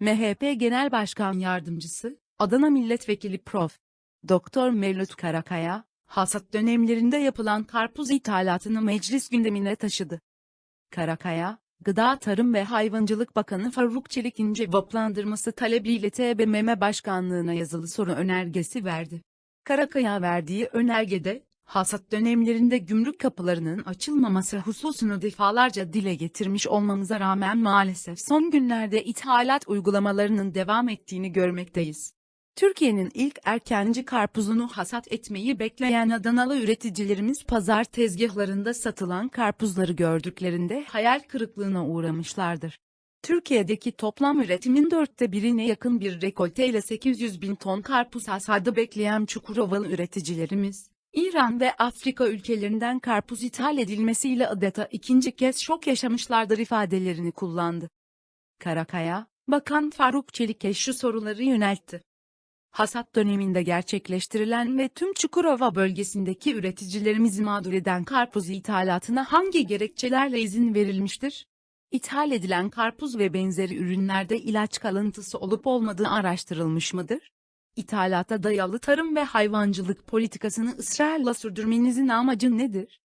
MHP Genel Başkan Yardımcısı, Adana Milletvekili Prof. Doktor Mevlüt Karakaya, hasat dönemlerinde yapılan karpuz ithalatını meclis gündemine taşıdı. Karakaya, Gıda Tarım ve Hayvancılık Bakanı Faruk Çelik'in cevaplandırması talebiyle TBMM Başkanlığına yazılı soru önergesi verdi. Karakaya verdiği önergede, hasat dönemlerinde gümrük kapılarının açılmaması hususunu defalarca dile getirmiş olmamıza rağmen maalesef son günlerde ithalat uygulamalarının devam ettiğini görmekteyiz. Türkiye'nin ilk erkenci karpuzunu hasat etmeyi bekleyen Adanalı üreticilerimiz pazar tezgahlarında satılan karpuzları gördüklerinde hayal kırıklığına uğramışlardır. Türkiye'deki toplam üretimin dörtte birine yakın bir rekolteyle 800 bin ton karpuz hasadı bekleyen Çukurovalı üreticilerimiz, İran ve Afrika ülkelerinden karpuz ithal edilmesiyle adeta ikinci kez şok yaşamışlardır ifadelerini kullandı. Karakaya, Bakan Faruk Çelik'e şu soruları yöneltti. Hasat döneminde gerçekleştirilen ve tüm Çukurova bölgesindeki üreticilerimizi mağdur eden karpuz ithalatına hangi gerekçelerle izin verilmiştir? İthal edilen karpuz ve benzeri ürünlerde ilaç kalıntısı olup olmadığı araştırılmış mıdır? İthalata dayalı tarım ve hayvancılık politikasını ısrarla sürdürmenizin amacı nedir?